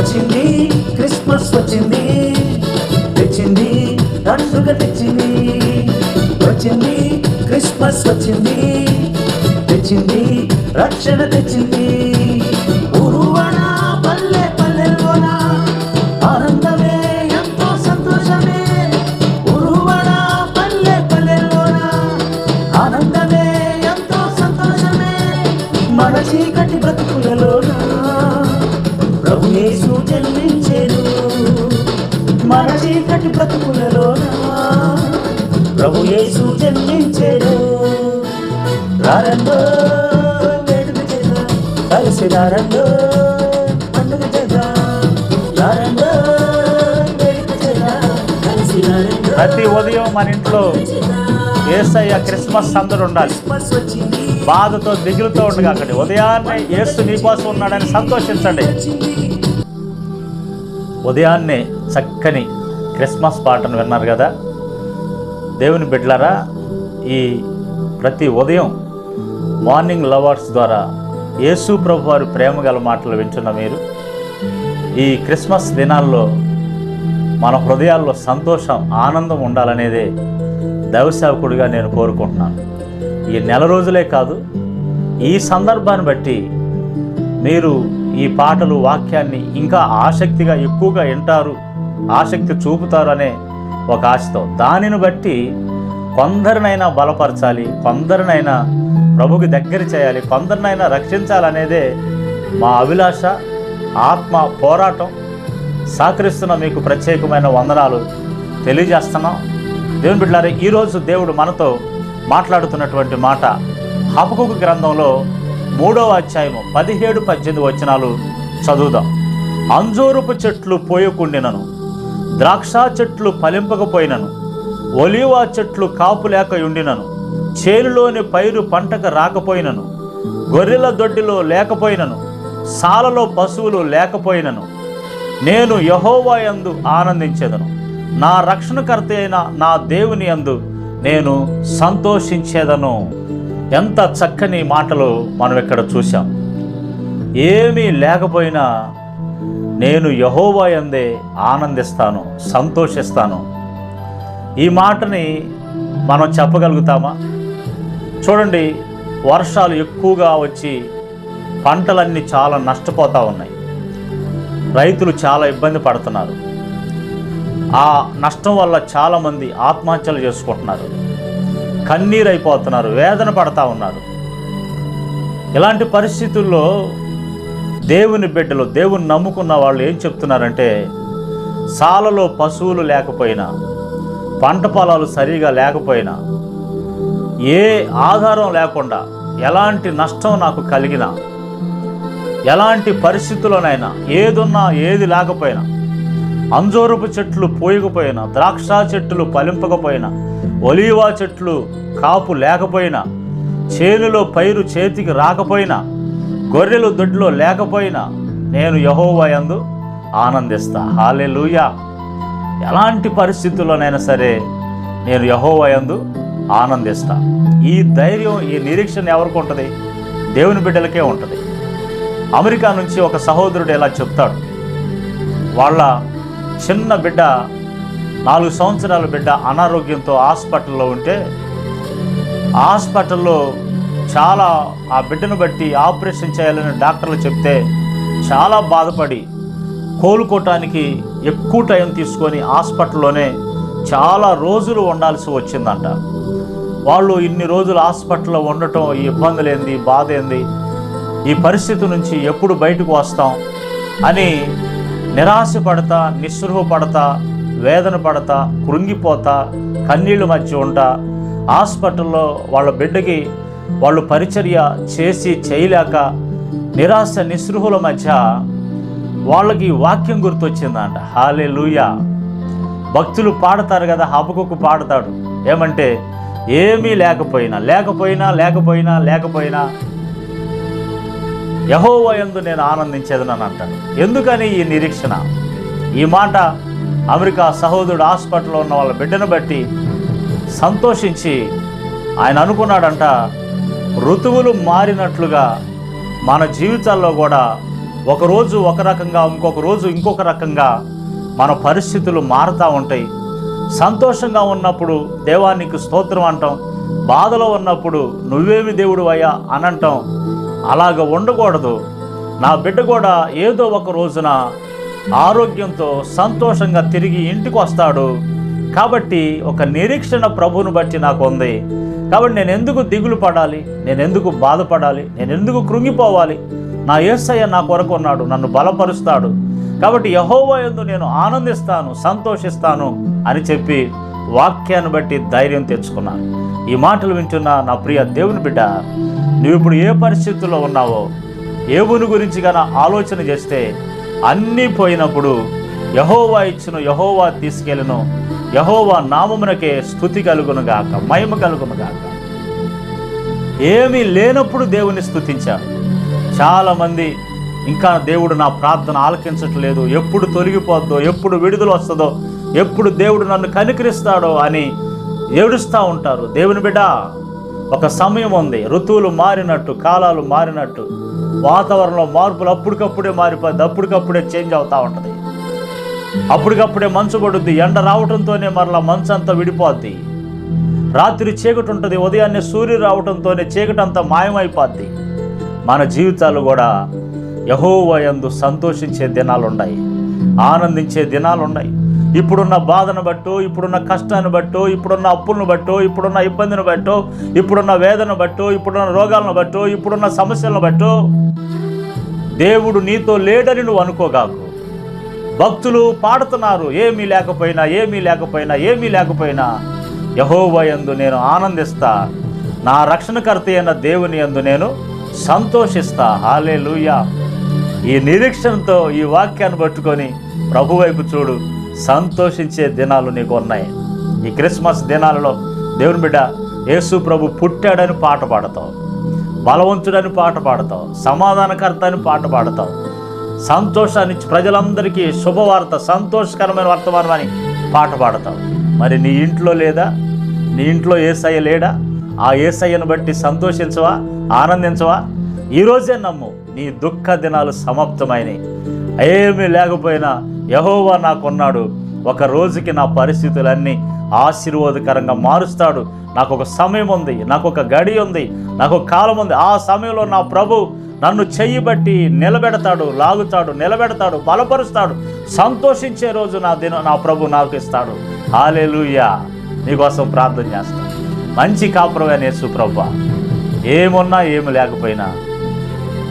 వచ్చింది క్రిస్మస్ వచ్చింది తెచ్చింది పండుగ తెచ్చింది. వచ్చింది క్రిస్మస్ వచ్చింది తెచ్చింది రక్షణ తెచ్చింది. మన చీకటి బ్రతుకులలోన ప్రభు యేసు జన్మించెను. రారండో వేడుక చేద్దాం. కలిసి రారండో పండుగ చేద్దాం. రారండో వేడుక చేద్దాం. కలిసి రారండో ప్రతి ఉదయం మన ఇంట్లో ఏసయ్య క్రిస్మస్ అందరూ ఉండాలి. బాధతో దిగులుతో ఉండగా అక్కడి ఉదయాన్నే యేసు నీకోసం ఉన్నాడని సంతోషించండి. ఉదయాన్నే చక్కని క్రిస్మస్ పాటను విన్నారు కదా. దేవుని బిడ్డలారా ఈ ప్రతి ఉదయం మార్నింగ్ లవర్స్ ద్వారా యేసు ప్రభు వారు ప్రేమ గల మాటలు వింటున్న మీరు. ఈ క్రిస్మస్ దినాల్లో మన హృదయాల్లో సంతోషం ఆనందం ఉండాలనేదే దైవసేవకుడిగా నేను కోరుకుంటున్నాను. ఈ నెల రోజులే కాదు ఈ సందర్భాన్ని బట్టి మీరు ఈ పాటలు వాక్యాన్ని ఇంకా ఆసక్తిగా ఎక్కువగా వింటారు ఆసక్తి చూపుతారు అనే ఒక ఆశతో. దానిని బట్టి కొందరినైనా బలపరచాలి కొందరినైనా ప్రభుకి దగ్గర చేయాలి కొందరినైనా రక్షించాలనేదే మా అభిలాష ఆత్మ పోరాటం. సహకరిస్తున్న మీకు ప్రత్యేకమైన వందనాలు తెలియజేస్తున్నాం. దేవుని బిడ్డారే ఈరోజు దేవుడు మనతో మాట్లాడుతున్నటువంటి మాట హబకుకు గ్రంథంలో మూడవ అధ్యాయము పదిహేడు పద్దెనిమిది వచనాలు చదువుదాం. అంజూరపు చెట్లు పోయకుండినను. ద్రాక్ష చెట్లు ఫలింపకపోయినను ఒలివా చెట్లు కాపు లేక ఉండినను చేనులోని పైరు పంటకు రాకపోయినను గొర్రెల దొడ్డిలో లేకపోయినను సాలలో పశువులు లేకపోయినను. నేను యహోవా యందు ఆనందించేదను. నా రక్షణకర్త అయిన నా దేవుని యందు నేను సంతోషించేదను. ఎంత చక్కని మాటలు మనం ఇక్కడ చూసాం ఏమీ లేకపోయినా నేను యహోవా ఎందే ఆనందిస్తాను సంతోషిస్తాను. ఈ మాటని మనం చెప్పగలుగుతామా? చూడండి వర్షాలు ఎక్కువగా వచ్చి పంటలన్నీ చాలా నష్టపోతూ ఉన్నాయి. రైతులు చాలా ఇబ్బంది పడుతున్నారు. ఆ నష్టం వల్ల చాలామంది ఆత్మహత్యలు చేసుకుంటున్నారు. కన్నీరు అయిపోతున్నారు వేదన పడతా ఉన్నారు. ఇలాంటి పరిస్థితుల్లో దేవుని బిడ్డలు దేవుని నమ్ముకున్న వాళ్ళు ఏం చెప్తున్నారంటే సాలలో పశువులు లేకపోయినా పంట పొలాలు సరిగా లేకపోయినా ఏ ఆధారం లేకుండా ఎలాంటి నష్టం నాకు కలిగినా ఎలాంటి పరిస్థితుల్లోనైనా ఏదున్నా ఏది లేకపోయినా అంజూరపు చెట్లు పోయకపోయినా ద్రాక్ష చెట్లు పలింపకపోయినా ఒలీవా చెట్లు కాపు లేకపోయినా చేనులో పైరు చేతికి రాకపోయినా గొర్రెలు దొడ్లో లేకపోయినా నేను యహోవయందు ఆనందిస్తా. హాలెలూయా ఎలాంటి పరిస్థితుల్లోనైనా సరే నేను యహోవయందు ఆనందిస్తా. ఈ ధైర్యం ఈ నిరీక్షణ ఎవరికి ఉంటుంది? దేవుని బిడ్డలకే ఉంటుంది. అమెరికా నుంచి ఒక సహోదరుడు ఇలా చెప్తాడు. వాళ్ళ చిన్న బిడ్డ నాలుగు సంవత్సరాల బిడ్డ అనారోగ్యంతో హాస్పిటల్లో ఉంటే హాస్పిటల్లో చాలా ఆ బిడ్డను బట్టి ఆపరేషన్ చేయాలని డాక్టర్లు చెప్తే చాలా బాధపడి కోలుకోవటానికి ఎక్కువ టైం తీసుకొని హాస్పిటల్లోనే చాలా రోజులు ఉండాల్సి వచ్చిందంట. వాళ్ళు ఇన్ని రోజులు హాస్పిటల్లో ఉండటం ఈ ఇబ్బందులు ఏంది బాధ ఏంది ఈ పరిస్థితి నుంచి ఎప్పుడు బయటకు వస్తాం అని నిరాశ పడతా నిస్పృహ పడతా వేదన పడతా కృంగిపోతా కన్నీళ్ళ మధ్య ఉంటా హాస్పిటల్లో వాళ్ళ బిడ్డకి వాళ్ళు పరిచర్య చేసి చేయలేక నిరాశ నిస్పృహల మధ్య వాళ్ళకి వాక్యం గుర్తొచ్చిందంట. హాలే భక్తులు పాడతారు కదా హబకుకు పాడతాడు. ఏమంటే ఏమీ లేకపోయినా లేకపోయినా లేకపోయినా లేకపోయినా యహోవ ఎందు నేను ఆనందించేదనని అంటాడు ఎందుకని ఈ నిరీక్షణ? ఈ మాట అమెరికా సహోదరుడు హాస్పిటల్లో ఉన్న వాళ్ళ బిడ్డను బట్టి సంతోషించి ఆయన అనుకున్నాడంట ఋతువులు మారినట్లుగా మన జీవితాల్లో కూడా ఒకరోజు ఒక రకంగా ఇంకొక రోజు ఇంకొక రకంగా మన పరిస్థితులు మారుతూ ఉంటాయి. సంతోషంగా ఉన్నప్పుడు దేవానికి స్తోత్రం అంటాం. బాధలో ఉన్నప్పుడు నువ్వేమి దేవుడు అయ్యా అనంటాం. అలాగ ఉండకూడదు. నా బిడ్డ కూడా ఏదో ఒక రోజున ఆరోగ్యంతో సంతోషంగా తిరిగి ఇంటికి వస్తాడు. కాబట్టి ఒక నిరీక్షణ ప్రభువును బట్టి నాకు ఉంది. కాబట్టి నేను ఎందుకు దిగులు పడాలి? నేను ఎందుకు బాధపడాలి? నేను ఎందుకు కృంగిపోవాలి? నా యేసయ్య నా కొరకు ఉన్నాడు నన్ను బలపరుస్తాడు. కాబట్టి యహోవా ఎందు నేను ఆనందిస్తాను సంతోషిస్తాను అని చెప్పి వాక్యాన్ని బట్టి ధైర్యం తెచ్చుకున్నాను. ఈ మాటలు వింటున్న నా ప్రియ దేవుని బిడ్డ నువ్వు ఇప్పుడు ఏ పరిస్థితుల్లో ఉన్నావో ఏవుని గురించి కన ఆలోచన చేస్తే అన్నీ పోయినప్పుడు యహోవా ఇచ్చిన యహోవా తీసుకెళ్ళను యహోవా నామమునకే స్థుతి కలుగునుగాక మహిమ కలుగునుగాక. ఏమీ లేనప్పుడు దేవుని స్థుతించారు చాలామంది ఇంకా దేవుడు నా ప్రార్థన ఆలకించట్లేదు ఎప్పుడు తొలగిపోద్దో ఎప్పుడు విడుదల వస్తుందో ఎప్పుడు దేవుడు నన్ను కనికరిస్తాడో అని ఏడుస్తూ ఉంటారు. దేవుని బిడ్డ ఒక సమయం ఉంది. ఋతువులు మారినట్టు కాలాలు మారినట్టు వాతావరణంలో మార్పులు అప్పటికప్పుడే మారిపోద్ది అప్పటికప్పుడే చేంజ్ అవుతూ ఉంటుంది. అప్పటికప్పుడే మంచు పడుద్ది ఎండ రావటంతోనే మరలా మంచు అంతా విడిపోద్ది. రాత్రి చీకటి ఉంటుంది ఉదయాన్నే సూర్యుడు రావటంతోనే చీకటి అంతా మాయమైపోద్ది. మన జీవితాలు కూడా యహోవయందు సంతోషించే దినాలు ఉన్నాయి ఆనందించే దినాలు ఉన్నాయి ఇప్పుడున్న బాధను బట్టో ఇప్పుడున్న కష్టాన్ని బట్టో ఇప్పుడున్న అప్పులను బట్టో ఇప్పుడున్న ఇబ్బందిని బట్టో ఇప్పుడున్న వేదన బట్టో ఇప్పుడున్న రోగాలను బట్టో ఇప్పుడున్న సమస్యలను బట్టో దేవుడు నీతో లేడని నువ్వు అనుకోగాకు. భక్తులు పాడుతున్నారు. ఏమీ లేకపోయినా ఏమీ లేకపోయినా ఏమీ లేకపోయినా యహోవయందు నేను ఆనందిస్తా. నా రక్షణకర్త అయిన దేవుని యందు నేను సంతోషిస్తా. హాలే ఈ నిరీక్షణతో ఈ వాక్యాన్ని పట్టుకొని ప్రభు వైపు చూడు. సంతోషించే దినాలు నీకు ఉన్నాయి. ఈ క్రిస్మస్ దినాలలో దేవుని బిడ్డ యేసు ప్రభు పుట్టాడని పాట పాడతావు. బలవంతుడని పాట పాడతావు. సమాధానకర్త అని పాట పాడతావు. సంతోషాన్ని ప్రజలందరికీ శుభవార్త సంతోషకరమైన వర్తమానం అని పాట పాడతావు. మరి నీ ఇంట్లో లేదా? నీ ఇంట్లో ఏసయ్య లేడా? ఆ ఏసయ్యను బట్టి సంతోషించవా? ఆనందించవా? ఈరోజే నమ్ము నీ దుఃఖ దినాలు సమాప్తమైనవి ఏమీ లేకపోయినా యహోవా నాకున్నాడు. ఒక రోజుకి నా పరిస్థితులన్నీ ఆశీర్వాదకరంగా మారుస్తాడు. నాకు ఒక సమయం ఉంది నాకు ఒక గడి ఉంది నాకు ఒక కాలం ఉంది. ఆ సమయంలో నా ప్రభు నన్ను చెయ్యి బట్టి నిలబెడతాడు లాగుతాడు నిలబెడతాడు బలపరుస్తాడు. సంతోషించే రోజు నా దిన నా ప్రభు నాకు ఇస్తాడు. హాలేలుయ్యా నీకోసం ప్రార్థన చేస్తాను మంచి కాపురమైన యేసు ప్రభు ఏమున్నా ఏమి లేకపోయినా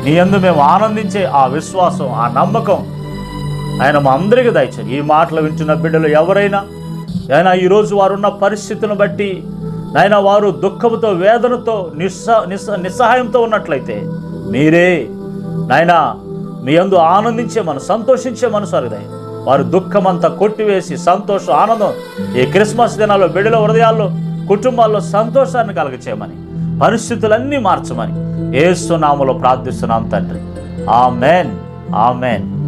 నీ యందు మేము ఆనందించే ఆ విశ్వాసం ఆ నమ్మకం ఆయన మా అందరికీ దయచారు ఈ మాటలు వింటున్న బిడ్డలు ఎవరైనా అయినా ఈరోజు వారున్న పరిస్థితులను బట్టి నాయన వారు దుఃఖంతో వేదనతో నిస్స నిస్స నిస్సహాయంతో ఉన్నట్లయితే మీరే. నాయనా మీ అందు ఆనందించే మనసు సంతోషించే మనసు అరుదయ వారు దుఃఖమంతా కొట్టివేసి సంతోషం ఆనందం ఈ క్రిస్మస్ దినాల్లో బిడ్డల హృదయాల్లో కుటుంబాల్లో సంతోషాన్ని కలగచేయమని పరిస్థితులన్నీ మార్చమని ఏసునామలో ప్రార్థిస్తున్నాం తండ్రి. ఆమెన్. ఆమెన్.